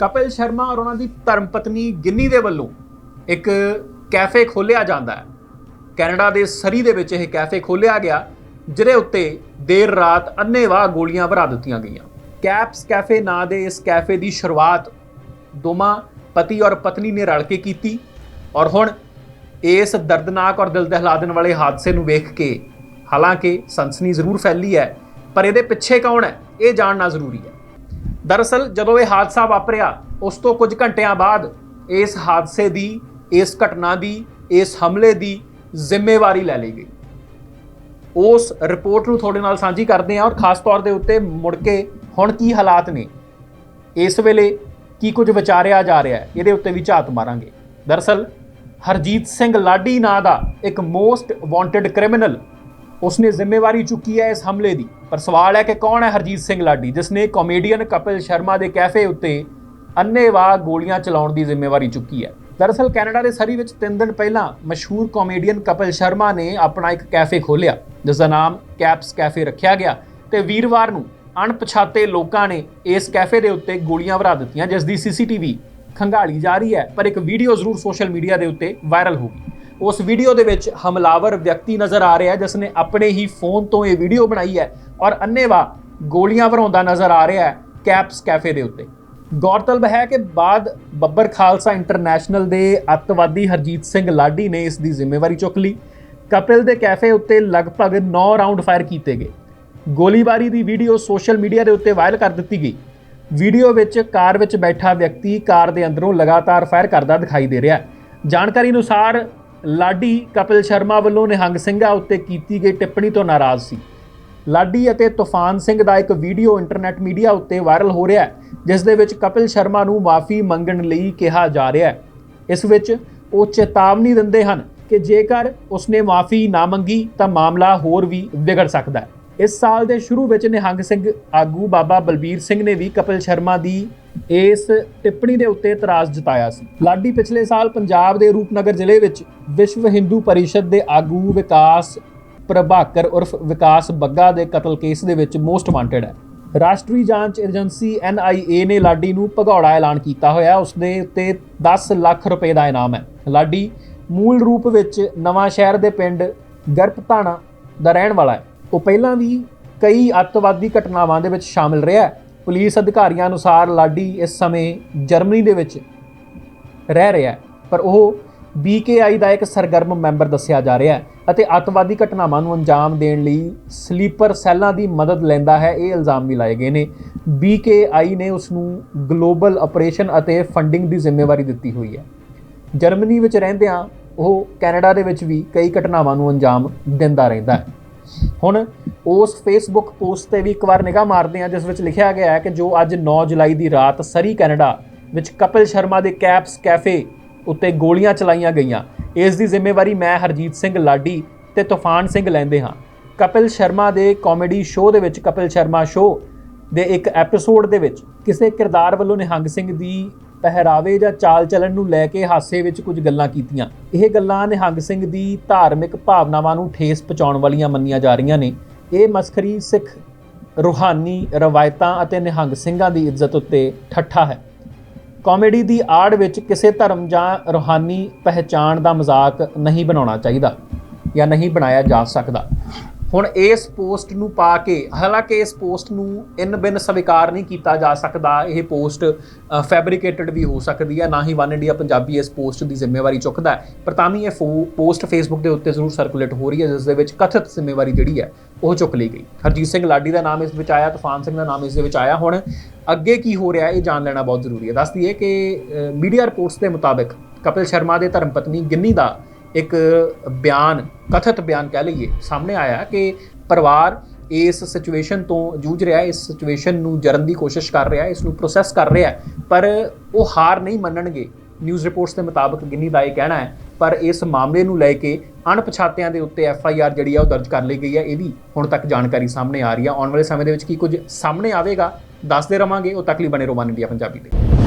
ਕਪਿਲ ਸ਼ਰਮਾ ਔਰ ਉਹਨਾਂ ਦੀ ਧਰਮ ਪਤਨੀ ਗਿੰਨੀ ਦੇ ਵੱਲੋਂ ਇੱਕ ਕੈਫੇ ਖੋਲ੍ਹਿਆ ਜਾਂਦਾ ਹੈ। ਕੈਨੇਡਾ ਦੇ ਸਰੀ ਦੇ ਵਿੱਚ ਇਹ ਕੈਫੇ ਖੋਲ੍ਹਿਆ ਗਿਆ, ਜਿਹਦੇ ਉੱਤੇ ਦੇਰ ਰਾਤ ਅੰਨ੍ਹੇਵਾਹ ਗੋਲੀਆਂ ਭਰਾ ਦਿੱਤੀਆਂ ਗਈਆਂ। ਕੈਪਸ ਕੈਫੇ ਨਾਂ ਦੇ ਇਸ ਕੈਫੇ ਦੀ ਸ਼ੁਰੂਆਤ ਦੋਵਾਂ ਪਤੀ ਔਰ ਪਤਨੀ ਨੇ ਰਲ ਕੇ ਕੀਤੀ ਔਰ ਹੁਣ ਇਸ ਦਰਦਨਾਕ ਔਰ ਦਿਲ ਦਹਿਲਾ ਦੇਣ ਵਾਲੇ ਹਾਦਸੇ ਨੂੰ ਵੇਖ ਕੇ ਹਾਲਾਂਕਿ ਸਨਸਨੀ ਜ਼ਰੂਰ ਫੈਲੀ ਹੈ, ਪਰ ਇਹਦੇ ਪਿੱਛੇ ਕੌਣ ਹੈ, ਇਹ ਜਾਣਨਾ ਜ਼ਰੂਰੀ ਹੈ। ਦਰਅਸਲ, ਜਦੋਂ ਇਹ ਹਾਦਸਾ ਵਾਪਰਿਆ, ਉਸ ਤੋਂ ਕੁਝ ਘੰਟਿਆਂ ਬਾਅਦ ਇਸ ਹਾਦਸੇ ਦੀ, ਇਸ ਘਟਨਾ ਦੀ, ਇਸ ਹਮਲੇ ਦੀ ਜ਼ਿੰਮੇਵਾਰੀ ਲੈ ਲਈ ਗਈ। ਉਸ ਰਿਪੋਰਟ ਨੂੰ ਤੁਹਾਡੇ ਨਾਲ ਸਾਂਝੀ ਕਰਦੇ ਹਾਂ ਔਰ ਖਾਸ ਤੌਰ ਦੇ ਉੱਤੇ ਮੁੜ ਕੇ ਹੁਣ ਕੀ ਹਾਲਾਤ ਨੇ, ਇਸ ਵੇਲੇ ਕੀ ਕੁਝ ਵਿਚਾਰਿਆ ਜਾ ਰਿਹਾ ਹੈ, ਇਹਦੇ ਉੱਤੇ ਵੀ ਝਾਤ ਮਾਰਾਂਗੇ। ਦਰਅਸਲ, ਹਰਜੀਤ ਸਿੰਘ ਲਾਡੀ ਨਾਂ ਦਾ ਇੱਕ ਮੋਸਟ ਵਾਂਟਡ ਕ੍ਰਿਮੀਨਲ ਉਸਨੇ ਜ਼ਿੰਮੇਵਾਰੀ ਚੁੱਕੀ ਹੈ ਇਸ ਹਮਲੇ ਦੀ। ਪਰ ਸਵਾਲ ਹੈ ਕਿ ਕੌਣ ਹੈ ਹਰਜੀਤ ਸਿੰਘ ਲਾਡੀ ਜਿਸ ਨੇ ਕਾਮੇਡੀਅਨ ਕਪਿਲ ਸ਼ਰਮਾ ਦੇ ਕੈਫੇ ਉੱਤੇ ਅੰਨ੍ਹੇਵਾਹ ਗੋਲੀਆਂ ਚਲਾਉਣ ਦੀ ਜ਼ਿੰਮੇਵਾਰੀ ਚੁੱਕੀ ਹੈ। ਦਰਅਸਲ ਕੈਨੇਡਾ ਦੇ ਸਰੀ ਵਿੱਚ 3 ਦਿਨ ਪਹਿਲਾਂ ਮਸ਼ਹੂਰ ਕਾਮੇਡੀਅਨ ਕਪਿਲ ਸ਼ਰਮਾ ਨੇ ਆਪਣਾ ਇੱਕ ਕੈਫੇ ਖੋਲ੍ਹਿਆ ਜਿਸ ਦਾ ਨਾਮ ਕੈਪਸ ਕੈਫੇ ਰੱਖਿਆ ਗਿਆ ਤੇ ਵੀਰਵਾਰ ਨੂੰ ਅਣਪਛਾਤੇ ਲੋਕਾਂ ਨੇ ਇਸ ਕੈਫੇ ਦੇ ਉੱਤੇ ਗੋਲੀਆਂ ਵਰਾ ਦਿੱਤੀਆਂ ਜਿਸ ਦੀ ਸੀਸੀਟੀਵੀ ਖੰਗਾਲੀ ਜਾ ਰਹੀ ਹੈ, ਪਰ ਇੱਕ ਵੀਡੀਓ ਜ਼ਰੂਰ ਸੋਸ਼ਲ ਮੀਡੀਆ ਦੇ ਉੱਤੇ ਵਾਇਰਲ ਹੋ ਗਈ। ਉਸ ਵੀਡੀਓ ਦੇ ਵਿੱਚ ਹਮਲਾਵਰ ਵਿਅਕਤੀ ਨਜ਼ਰ ਆ ਰਿਹਾ ਜਿਸ ਨੇ ਆਪਣੇ ਹੀ ਫੋਨ ਤੋਂ ਇਹ ਵੀਡੀਓ ਬਣਾਈ ਹੈ ਔਰ ਅੰਨੇਵਾ ਗੋਲੀਆਂ ਵਰਾਉਂਦਾ ਨਜ਼ਰ ਆ ਰਿਹਾ ਹੈ ਕੈਪਸ ਕੈਫੇ ਦੇ ਉੱਤੇ। ਗੌਰਤਲਬ ਹੈ ਕਿ ਬਾਅਦ ਬੱਬਰ ਖਾਲਸਾ ਇੰਟਰਨੈਸ਼ਨਲ ਦੇ ਅੱਤਵਾਦੀ ਹਰਜੀਤ ਸਿੰਘ ਲਾਡੀ ਨੇ ਇਸ ਦੀ ਜ਼ਿੰਮੇਵਾਰੀ ਚੁੱਕ ਲਈ। ਕਪਿਲ ਦੇ ਕੈਫੇ ਉੱਤੇ ਲਗਭਗ 9 ਰਾਉਂਡ ਫਾਇਰ ਕੀਤੇ ਗਏ। ਗੋਲੀਬਾਰੀ ਦੀ ਵੀਡੀਓ ਸੋਸ਼ਲ ਮੀਡੀਆ ਦੇ ਉੱਤੇ ਵਾਇਰਲ ਕਰ ਦਿੱਤੀ ਗਈ। ਵੀਡੀਓ ਵਿੱਚ ਕਾਰ ਵਿੱਚ ਬੈਠਾ ਵਿਅਕਤੀ ਕਾਰ ਦੇ ਅੰਦਰੋਂ ਲਗਾਤਾਰ ਫਾਇਰ ਕਰਦਾ ਦਿਖਾਈ ਦੇ ਰਿਹਾ ਜਾਣਕਾਰੀ ਅਨੁਸਾਰ ਲਾਡੀ ਕਪਿਲ ਸ਼ਰਮਾ ਵੱਲੋਂ ਨਿਹੰਗ ਸਿੰਘਾਂ ਉੱਤੇ ਕੀਤੀ ਗਈ ਟਿੱਪਣੀ ਤੋਂ ਨਾਰਾਜ਼ ਸੀ। ਲਾਡੀ ਅਤੇ ਤੂਫਾਨ ਸਿੰਘ ਦਾ ਇੱਕ ਵੀਡੀਓ ਇੰਟਰਨੈਟ ਮੀਡੀਆ ਉੱਤੇ ਵਾਇਰਲ ਹੋ ਰਿਹਾ ਹੈ, ਜਿਸ ਦੇ ਵਿੱਚ ਕਪਿਲ ਸ਼ਰਮਾ ਨੂੰ ਮਾਫੀ ਮੰਗਣ ਲਈ ਕਿਹਾ ਜਾ ਰਿਹਾ ਹੈ। ਇਸ ਵਿੱਚ ਉਹ ਚੇਤਾਵਨੀ ਦਿੰਦੇ ਹਨ ਕਿ ਜੇਕਰ ਉਸਨੇ ਮਾਫੀ ਨਾ ਮੰਗੀ ਤਾਂ ਮਾਮਲਾ ਹੋਰ ਵੀ ਵਿਗੜ ਸਕਦਾ ਹੈ। ਇਸ ਸਾਲ ਦੇ ਸ਼ੁਰੂ ਵਿੱਚ ਨਿਹੰਗ ਸਿੰਘ ਆਗੂ ਬਾਬਾ ਬਲਬੀਰ ਸਿੰਘ ਨੇ ਵੀ ਕਪਿਲ ਸ਼ਰਮਾ ਦੀ ਇਸ ਟਿੱਪਣੀ ਦੇ ਉੱਤੇ ਇਤਰਾਜ਼ ਜਤਾਇਆ ਸੀ। ਲਾਡੀ ਪਿਛਲੇ ਸਾਲ ਪੰਜਾਬ ਦੇ ਰੂਪਨਗਰ ਜ਼ਿਲ੍ਹੇ ਵਿੱਚ ਵਿਸ਼ਵ ਹਿੰਦੂ ਪਰਿਸ਼ਦ ਦੇ ਆਗੂ ਵਿਕਾਸ ਪ੍ਰਭਾਕਰ ਉਰਫ ਵਿਕਾਸ ਬੱਗਾ ਦੇ ਕਤਲ ਕੇਸ ਦੇ ਵਿੱਚ ਮੋਸਟ ਵਾਂਟਡ ਹੈ। ਰਾਸ਼ਟਰੀ ਜਾਂਚ ਏਜੰਸੀ ਐਨਆਈਏ ਨੇ ਲਾਡੀ ਨੂੰ ਭਗੌੜਾ ਐਲਾਨ ਕੀਤਾ ਹੋਇਆ। ਉਸ ਦੇ ਉੱਤੇ 10 ਲੱਖ ਰੁਪਏ ਦਾ ਇਨਾਮ ਹੈ। ਲਾਡੀ ਮੂਲ ਰੂਪ ਵਿੱਚ ਨਵਾਂ ਸ਼ਹਿਰ ਦੇ ਪਿੰਡ ਗਰਪਤਾਣਾ ਦਾ ਰਹਿਣ ਵਾਲਾ ਹੈ। ਉਹ ਪਹਿਲਾਂ ਵੀ ਕਈ ਅੱਤਵਾਦੀ ਘਟਨਾਵਾਂ ਦੇ ਵਿੱਚ ਸ਼ਾਮਿਲ ਰਿਹਾ ਹੈ। ਪੁਲਿਸ ਅਧਿਕਾਰੀਆਂ ਅਨੁਸਾਰ ਲਾਡੀ ਇਸ ਸਮੇਂ ਜਰਮਨੀ ਦੇ ਵਿੱਚ ਰਹਿ ਰਿਹਾ ਹੈ। ਪਰ ਉਹ BKI ਦਾ ਇੱਕ ਸਰਗਰਮ ਮੈਂਬਰ ਦੱਸਿਆ ਜਾ ਰਿਹਾ ਹੈ ਅਤੇ ਅੱਤਵਾਦੀ ਘਟਨਾਵਾਂ ਨੂੰ ਅੰਜਾਮ ਦੇਣ ਲਈ ਸਲੀਪਰ ਸੈੱਲਾਂ ਦੀ ਮਦਦ ਲੈਂਦਾ ਹੈ, ਇਹ ਇਲਜ਼ਾਮ ਵੀ ਲਾਏ ਗਏ ਨੇ। BKI ਨੇ ਉਸ ਨੂੰ ਗਲੋਬਲ ਆਪਰੇਸ਼ਨ ਅਤੇ ਫੰਡਿੰਗ ਦੀ ਜ਼ਿੰਮੇਵਾਰੀ ਦਿੱਤੀ ਹੋਈ ਹੈ। ਜਰਮਨੀ ਵਿੱਚ ਰਹਿੰਦਿਆਂ ਉਹ ਕੈਨੇਡਾ ਦੇ ਵਿੱਚ ਵੀ ਕਈ ਘਟਨਾਵਾਂ ਨੂੰ ਅੰਜਾਮ ਦਿੰਦਾ ਰਹਿੰਦਾ ਹੈ। ਹੁਣ ਉਸ ਫੇਸਬੁੱਕ ਪੋਸਟ ਤੇ ਵੀ ਇੱਕ ਵਾਰ ਨਿਗਾਹ ਮਾਰਦੇ ਹਾਂ, ਜਿਸ ਵਿੱਚ ਲਿਖਿਆ ਗਿਆ ਹੈ ਕਿ ਜੋ ਅੱਜ 9 ਜੁਲਾਈ ਦੀ ਰਾਤ ਸਰੀ, ਕੈਨੇਡਾ ਵਿੱਚ ਕਪਿਲ ਸ਼ਰਮਾ ਦੇ ਕੈਪਸ ਕੈਫੇ ਉੱਤੇ ਗੋਲੀਆਂ ਚਲਾਈਆਂ ਗਈਆਂ। ਇਸ ਦੀ ਜ਼ਿੰਮੇਵਾਰੀ ਮੈਂ ਹਰਜੀਤ ਸਿੰਘ ਲਾਡੀ ਤੇ ਤੂਫਾਨ ਸਿੰਘ ਲੈਂਦੇ ਹਾਂ। ਕਪਿਲ ਸ਼ਰਮਾ ਦੇ ਕਾਮੇਡੀ ਸ਼ੋਅ ਦੇ ਵਿੱਚ ਕਪਿਲ ਸ਼ਰਮਾ ਸ਼ੋਅ ਦੇ ਇੱਕ ਐਪੀਸੋਡ ਦੇ ਵਿੱਚ ਕਿਸੇ ਕਿਰਦਾਰ ਵੱਲੋਂ ਨਿਹੰਗ ਸਿੰਘ ਦੀ ਪਹਿਰਾਵੇ ਜਾਂ ਚਾਲ ਚੱਲਣ ਨੂੰ ਲੈ ਕੇ ਹਾਸੇ ਵਿੱਚ ਕੁਝ ਗੱਲਾਂ ਕੀਤੀਆਂ। ਇਹ ਗੱਲਾਂ ਨਿਹੰਗ ਸਿੰਘ ਦੀ ਧਾਰਮਿਕ ਭਾਵਨਾਵਾਂ ਨੂੰ ਠੇਸ ਪਹੁੰਚਾਉਣ ਵਾਲੀਆਂ ਮੰਨੀਆਂ ਜਾ ਰਹੀਆਂ ਨੇ। ਇਹ ਮਸਖਰੀ ਸਿੱਖ ਰੂਹਾਨੀ ਰਵਾਇਤਾਂ ਅਤੇ ਨਿਹੰਗ ਸਿੰਘਾਂ ਦੀ ਇੱਜ਼ਤ ਉੱਤੇ ਠੱਠਾ ਹੈ। ਕਾਮੇਡੀ ਦੀ ਆੜ ਵਿੱਚ ਕਿਸੇ ਧਰਮ ਜਾਂ ਰੂਹਾਨੀ ਪਹਿਚਾਣ ਦਾ ਮਜ਼ਾਕ ਨਹੀਂ ਬਣਾਉਣਾ ਚਾਹੀਦਾ ਜਾਂ ਨਹੀਂ ਬਣਾਇਆ ਜਾ ਸਕਦਾ। ਹੁਣ ਇਸ ਪੋਸਟ ਨੂੰ ਪਾ ਕੇ, ਹਾਲਾਂਕਿ ਇਸ ਪੋਸਟ ਨੂੰ ਇਨ ਬਿਨ ਸਵੀਕਾਰ ਨਹੀਂ ਕੀਤਾ ਜਾ ਸਕਦਾ, ਇਹ ਪੋਸਟ ਫੈਬਰੀਕੇਟਡ ਵੀ ਹੋ ਸਕਦੀ ਹੈ, ਨਾ ਹੀ ਵਨ ਇੰਡੀਆ ਪੰਜਾਬੀ ਇਸ ਪੋਸਟ ਦੀ ਜ਼ਿੰਮੇਵਾਰੀ ਚੁੱਕਦਾ ਹੈ। ਪਰ ਤਾਂ ਵੀ ਇਹ ਪੋਸਟ ਫੇਸਬੁੱਕ ਦੇ ਉੱਤੇ ਜ਼ਰੂਰ ਸਰਕੂਲੇਟ ਹੋ ਰਹੀ ਹੈ, ਜਿਸ ਦੇ ਵਿੱਚ ਕਥਿਤ ਜ਼ਿੰਮੇਵਾਰੀ ਜਿਹੜੀ ਹੈ, ਉਹ ਚੁੱਕ ਲਈ ਗਈ। ਹਰਜੀਤ ਸਿੰਘ ਲਾਡੀ ਦਾ ਨਾਮ ਇਸ ਵਿੱਚ ਆਇਆ, ਤੂਫਾਨ ਸਿੰਘ ਦਾ ਨਾਮ ਇਸ ਦੇ ਵਿੱਚ ਆਇਆ। ਹੁਣ ਅੱਗੇ ਕੀ ਹੋ ਰਿਹਾ, ਇਹ ਜਾਣ ਲੈਣਾ ਬਹੁਤ ਜ਼ਰੂਰੀ ਹੈ। ਦੱਸ ਦਈਏ ਕਿ ਮੀਡੀਆ ਰਿਪੋਰਟਸ ਦੇ ਮੁਤਾਬਕ ਕਪਿਲ ਸ਼ਰਮਾ ਦੇ ਧਰਮ ਪਤਨੀ ਗਿੰਨੀ ਦਾ ਇੱਕ ਬਿਆਨ, ਕਥਿਤ ਬਿਆਨ ਕਹਿ ਲਈਏ, ਸਾਹਮਣੇ ਆਇਆ ਕਿ ਪਰਿਵਾਰ ਇਸ ਸਿਚੁਏਸ਼ਨ ਤੋਂ ਜੂਝ ਰਿਹਾ ਹੈ ਇਸ ਸਿਚੁਏਸ਼ਨ ਨੂੰ ਜਰਨ ਦੀ ਕੋਸ਼ਿਸ਼ ਕਰ ਰਿਹਾ ਹੈ ਇਸ ਨੂੰ ਪ੍ਰੋਸੈਸ ਕਰ ਰਿਹਾ ਹੈ, ਪਰ ਉਹ ਹਾਰ ਨਹੀਂ ਮੰਨਣਗੇ। ਨਿਊਜ਼ ਰਿਪੋਰਟਸ ਦੇ ਮੁਤਾਬਕ ਗਿੰਨੀ ਦਾ ਇਹ ਕਹਿਣਾ ਹੈ, ਪਰ ਇਸ ਮਾਮਲੇ ਨੂੰ ਲੈ ਕੇ ਅਣਪਛਾਤਿਆਂ ਦੇ ਉੱਤੇ ਐਫ ਆਈ ਆਰ ਜਿਹੜੀ ਆ ਉਹ ਦਰਜ ਕਰ ਲਈ ਗਈ ਹੈ ਇਹ ਵੀ ਹੁਣ ਤੱਕ ਜਾਣਕਾਰੀ ਸਾਹਮਣੇ ਆ ਰਹੀ ਹੈ ਆਉਣ ਵਾਲੇ ਸਮੇਂ ਦੇ ਵਿੱਚ ਕੀ ਕੁਝ ਸਾਹਮਣੇ ਆਵੇਗਾ, ਦੱਸਦੇ ਰਵਾਂਗੇ, ਉਹ ਤੱਕ ਲਈ ਬਣੇ ਰੋਮਾਨ ਇੰਡੀਆ ਪੰਜਾਬੀ ਤੇ।